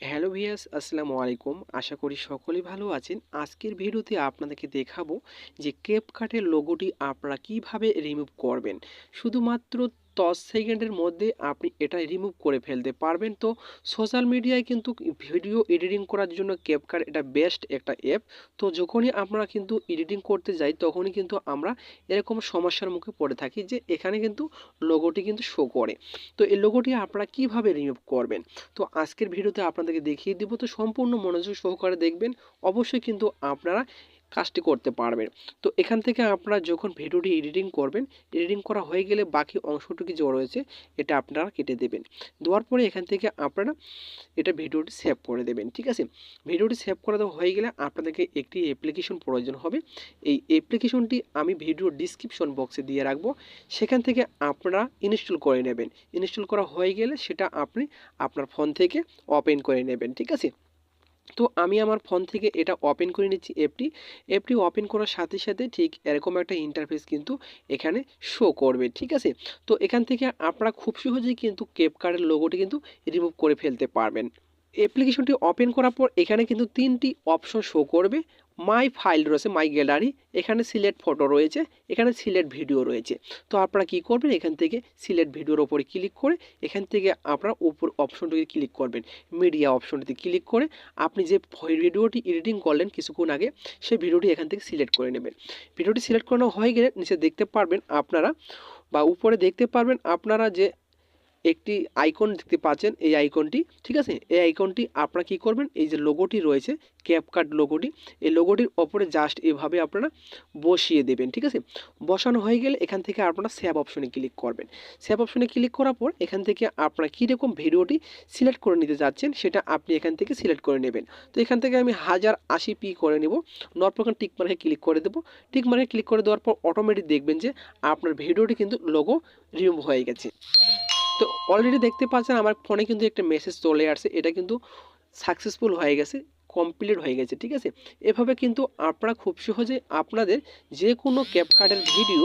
Hello ভিয়াস আসসালামু আলাইকুম। আশা করি সকলেই ভালো আছেন। আজকের ভিডিওতে আপনাদেরকে দেখাবো যে কেপকাটের লোগোটি আপনারা কীভাবে রিমুভ করবেন। শুধুমাত্র দশ সেকেন্ডের মধ্যে আপনি এটা রিমুভ করে ফেলতে পারবেন। তো সোশ্যাল মিডিয়ায় কিন্তু ভিডিও এডিটিং করার জন্য ক্যাপকার এটা বেস্ট একটা অ্যাপ তো যখনই আমরা কিন্তু এডিটিং করতে যাই, তখনই কিন্তু আমরা এরকম সমস্যার মুখে পড়ে থাকি যে এখানে কিন্তু লোগোটি কিন্তু শো করে। তো এই লোগোটি আপনারা কীভাবে রিমুভ করবেন? তো আজকের ভিডিওতে আপনাদেরকে দেখিয়ে দিব। তো সম্পূর্ণ মনোযোগ সহকারে দেখবেন। অবশ্যই কিন্তু আপনারা কাজটি করতে পারবেন। তো এখান থেকে আপনারা যখন ভিডিওটি এডিটিং করবেন, এডিটিং করা হয়ে গেলে বাকি অংশটুকু যে রয়েছে, এটা আপনারা কেটে দেবেন। দেওয়ার পরে এখান থেকে আপনারা এটা ভিডিওটি সেভ করে দেবেন, ঠিক আছে? ভিডিওটি সেভ করে হয়ে গেলে আপনাদেরকে একটি অ্যাপ্লিকেশন প্রয়োজন হবে। এই অ্যাপ্লিকেশনটি আমি ভিডিও ডিসক্রিপশন বক্সে দিয়ে রাখব। সেখান থেকে আপনারা ইনস্টল করে নেবেন। ইনস্টল করা হয়ে গেলে সেটা আপনি আপনার ফোন থেকে ওপেন করে নেবেন, ঠিক আছে? তো আমি আমার ফোন থেকে এটা ওপেন করে নিচ্ছি অ্যাপটি অ্যাপটি ওপেন করার সাথে সাথে ঠিক এরকম একটা ইন্টারফেস কিন্তু এখানে শো করবে, ঠিক আছে? তো এখান থেকে আপনারা খুব সহজেই কিন্তু ক্যাপকার্ডের লোগোটি কিন্তু রিমুভ করে ফেলতে পারবেন। অ্যাপ্লিকেশনটি ওপেন করার পর এখানে কিন্তু তিনটি অপশন শো করবে। মাই ফাইল রয়েছে মাই গ্যালারি এখানে সিলেক্ট ফটো রয়েছে, এখানে সিলেক্ট ভিডিও রয়েছে। তো আপনারা কি করবেন? এখান থেকে সিলেক্ট ভিডিওর ওপরে ক্লিক করে এখান থেকে আপনারা উপর অপশনটিতে ক্লিক করবেন। মিডিয়া অপশনটিতে ক্লিক করে আপনি যে ভিডিওটি এডিটিং করলেন কিছুক্ষণ আগে, সেই ভিডিওটি এখান থেকে সিলেক্ট করে নেবেন। ভিডিওটি সিলেক্ট করানো হয়ে গেলে নিচে দেখতে পারবেন আপনারা বা উপরে দেখতে পারবেন আপনারা যে একটি আইকন দেখতে পাচ্ছেন, এই আইকনটি ঠিক আছে? এই আইকনটি আপনারা কি করবেন? এই যে লোগোটি রয়েছে ক্যাপকাট লোগোটি এই লোগোটির ওপরে জাস্ট এভাবে আপনারা বসিয়ে দেবেন, ঠিক আছে? বসানো হয়ে গেলে এখান থেকে আপনারা সেভ অপশনে ক্লিক করবেন। সেভ অপশনে ক্লিক করার পর এখান থেকে আপনারা কীরকম ভিডিওটি সিলেক্ট করে নিতে যাচ্ছেন, সেটা আপনি এখান থেকে সিলেক্ট করে নেবেন। তো এখান থেকে আমি হাজার আশি পি করে নেব। নট প্রকার টিক মার্কে ক্লিক করে দেবো। টিক মার্কে ক্লিক করে দেওয়ার পর অটোমেটিক দেখবেন যে আপনার ভিডিওটি কিন্তু লোগো রিমুভ হয়ে গেছে। তো অলরেডি দেখতে পাচ্ছেন আমার ফোনে কিন্তু একটা মেসেজ চলে আসছে। এটা কিন্তু সাকসেসফুল হয়ে গেছে কমপ্লিট হয়ে গেছে, ঠিক আছে? এভাবে কিন্তু আপনারা খুব সহজে আপনাদের যে কোনো ক্যাপকার্ডের ভিডিও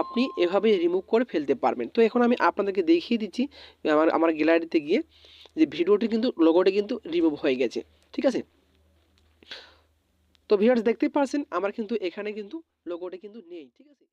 আপনি এভাবে রিমুভ করে ফেলতে পারবেন। তো এখন আমি আপনাদেরকে দেখিয়ে দিচ্ছি, আমার আমার গ্যালারিতে গিয়ে যে ভিডিওটি কিন্তু লোগোটি কিন্তু রিমুভ হয়ে গেছে, ঠিক আছে? তো ভিউয়ার্স দেখতেই পাচ্ছেন, আমার কিন্তু এখানে কিন্তু লোগোটি কিন্তু নেই, ঠিক আছে?